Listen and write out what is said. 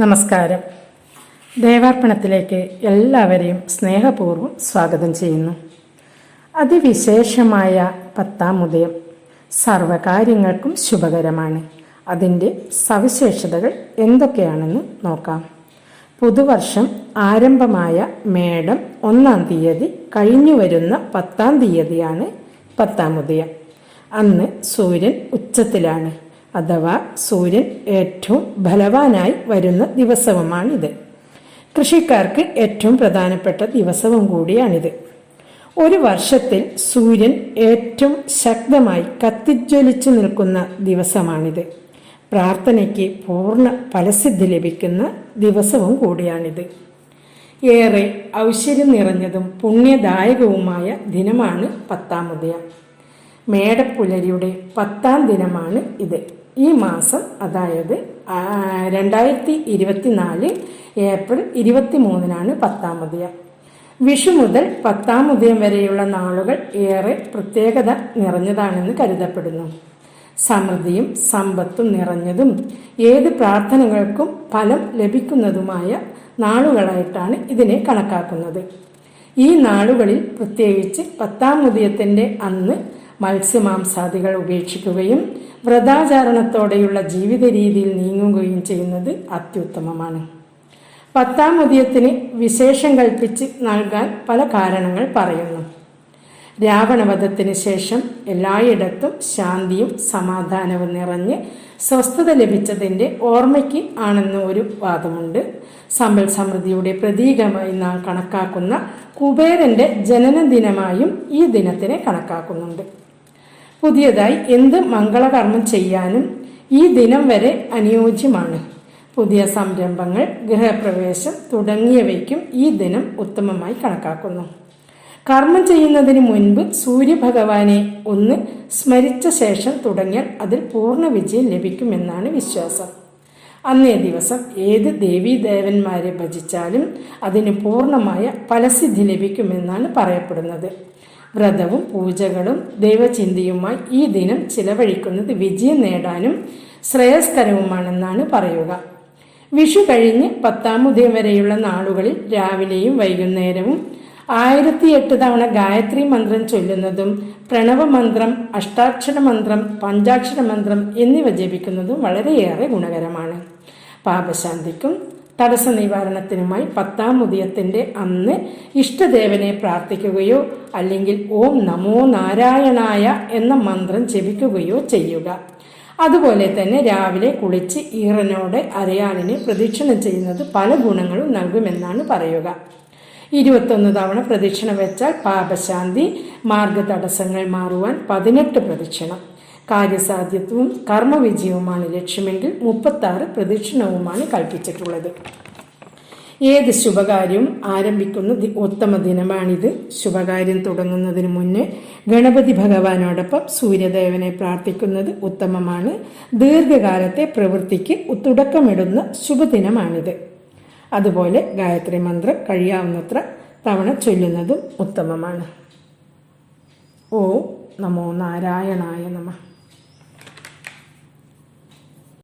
നമസ്കാരം. ദേവാർപ്പണത്തിലേക്ക് എല്ലാവരെയും സ്നേഹപൂർവം സ്വാഗതം ചെയ്യുന്നു. അതിവിശേഷമായ പത്താം ഉദയം സർവകാര്യങ്ങൾക്കും ശുഭകരമാണ്. അതിന്റെ സവിശേഷതകൾ എന്തൊക്കെയാണെന്ന് നോക്കാം. പുതുവർഷം ആരംഭമായ മേടം ഒന്നാം തീയതി കഴിഞ്ഞു വരുന്ന പത്താം തീയതിയാണ് പത്താം ഉദയം. അന്ന് സൂര്യൻ ഉച്ചത്തിലാണ്. അഥവാ സൂര്യൻ ഏറ്റവും ഫലവാനായി വരുന്ന ദിവസവുമാണിത്. കൃഷിക്കാർക്ക് ഏറ്റവും പ്രധാനപ്പെട്ട ദിവസവും കൂടിയാണിത്. ഒരു വർഷത്തിൽ സൂര്യൻ ഏറ്റവും ശക്തമായി കത്തിജ്വലിച്ചു നിൽക്കുന്ന ദിവസമാണിത്. പ്രാർത്ഥനയ്ക്ക് പൂർണ ഫലസിദ്ധി ലഭിക്കുന്ന ദിവസവും കൂടിയാണിത്. ഏറെ ഔശ്വര്യം നിറഞ്ഞതും പുണ്യദായകവുമായ ദിനമാണ് പത്താമുദയം മേടപ്പുലരിയുടെ പത്താം ദിനമാണ് ഇത്. ഈ മാസം അതായത് രണ്ടായിരത്തി ഇരുപത്തിനാല് ഏപ്രിൽ ഇരുപത്തി മൂന്നിനാണ് പത്താമുദയം വിഷു മുതൽ പത്താമുദയം വരെയുള്ള നാളുകൾ ഏറെ പ്രത്യേകത നിറഞ്ഞതാണെന്ന് കരുതപ്പെടുന്നു. സമൃദ്ധിയും സമ്പത്തും നിറഞ്ഞതും ഏത് പ്രാർത്ഥനകൾക്കും ഫലം ലഭിക്കുന്നതുമായ നാളുകളായിട്ടാണ് ഇതിനെ കണക്കാക്കുന്നത്. ഈ നാളുകളിൽ പ്രത്യേകിച്ച് പത്താം ഉദയത്തിന്റെ അന്ന് മത്സ്യമാംസാദികൾ ഉപേക്ഷിക്കുകയും വ്രതാചാരണത്തോടെയുള്ള ജീവിത രീതിയിൽ നീങ്ങുകയും ചെയ്യുന്നത് അത്യുത്തമമാണ്. പത്താം ഉദയത്തിന് വിശേഷം കൽപ്പിച്ച് നൽകാൻ പല കാരണങ്ങൾ പറയുന്നു. രാവണവധത്തിന് ശേഷം എല്ലായിടത്തും ശാന്തിയും സമാധാനവും നിറഞ്ഞ് സ്വസ്ഥത ലഭിച്ചതിന്റെ ഓർമ്മയ്ക്ക് ആണെന്ന് ഒരു വാദമുണ്ട്. സമ്പൽ സമൃദ്ധിയുടെ പ്രതീകമായി നാം കണക്കാക്കുന്ന കുബേരന്റെ ജനനദിനമായും ഈ ദിനത്തിനെ കണക്കാക്കുന്നുണ്ട്. പുതിയതായി എന്ത് മംഗളകർമ്മം ചെയ്യാനും ഈ ദിനം വരെ അനുയോജ്യമാണ്. പുതിയ സംരംഭങ്ങൾ ഗൃഹപ്രവേശം തുടങ്ങിയവയ്ക്കും ഈ ദിനം ഉത്തമമായി കണക്കാക്കുന്നു. കർമ്മം ചെയ്യുന്നതിന് മുൻപ് സൂര്യഭഗവാനെ ഒന്ന് സ്മരിച്ച ശേഷം തുടങ്ങിയാൽ അതിൽ പൂർണ വിജയം ലഭിക്കുമെന്നാണ് വിശ്വാസം. അന്നേ ദിവസം ഏത് ദേവീദേവന്മാരെ ഭജിച്ചാലും അതിന് പൂർണമായ ഫലസിദ്ധി ലഭിക്കുമെന്നാണ് പറയപ്പെടുന്നത്. വ്രതവും പൂജകളും ദൈവചിന്തയുമായി ഈ ദിനം ചിലവഴിക്കുന്നത് വിജയം നേടാനും ശ്രേയസ്കരവുമാണെന്നാണ് പറയുക. വിഷു കഴിഞ്ഞ് പത്താമുദയം വരെയുള്ള നാളുകളിൽ രാവിലെയും വൈകുന്നേരവും ആയിരത്തി എട്ട് തവണ ഗായത്രി മന്ത്രം ചൊല്ലുന്നതും പ്രണവമന്ത്രം അഷ്ടാക്ഷര മന്ത്രം പഞ്ചാക്ഷര മന്ത്രം എന്നിവ ജപിക്കുന്നതും വളരെയേറെ ഗുണകരമാണ്. പാപശാന്തിക്കും തടസ്സ നിവാരണത്തിനുമായി പത്താം ഉദയത്തിന്റെ അന്ന് ഇഷ്ടദേവനെ പ്രാർത്ഥിക്കുകയോ അല്ലെങ്കിൽ ഓം നമോ നാരായണായ എന്ന മന്ത്രം ജപിക്കുകയോ ചെയ്യുക. അതുപോലെ തന്നെ രാവിലെ കുളിച്ച് ഈറനോടെ അരയാലിനെ പ്രദക്ഷിണം ചെയ്യുന്നത് പല ഗുണങ്ങളും നൽകുമെന്നാണ് പറയുക. ഇരുപത്തൊന്ന് തവണ പ്രദക്ഷിണം വെച്ചാൽ പാപശാന്തി മാർഗതടസ്സങ്ങൾ മാറുവാൻ പതിനെട്ട് പ്രദക്ഷിണം. കാര്യസാധ്യത്വവും കർമ്മവിജയവുമാണ് ലക്ഷ്യമെങ്കിൽ മുപ്പത്താറ് പ്രദക്ഷിണവുമാണ് കൽപ്പിച്ചിട്ടുള്ളത്. ഏത് ശുഭകാര്യവും ആരംഭിക്കുന്ന ഉത്തമ ദിനമാണിത്. ശുഭകാര്യം തുടങ്ങുന്നതിന് മുന്നേ ഗണപതി ഭഗവാനോടൊപ്പം സൂര്യദേവനെ പ്രാർത്ഥിക്കുന്നത് ഉത്തമമാണ്. ദീർഘകാലത്തെ പ്രവൃത്തിക്ക് തുടക്കമിടുന്ന ശുഭദിനമാണിത്. അതുപോലെ ഗായത്രി മന്ത്രം കഴിയാവുന്നത്ര തവണ ചൊല്ലുന്നതും ഉത്തമമാണ്. ഓ നമോ നാരായണായ നമ.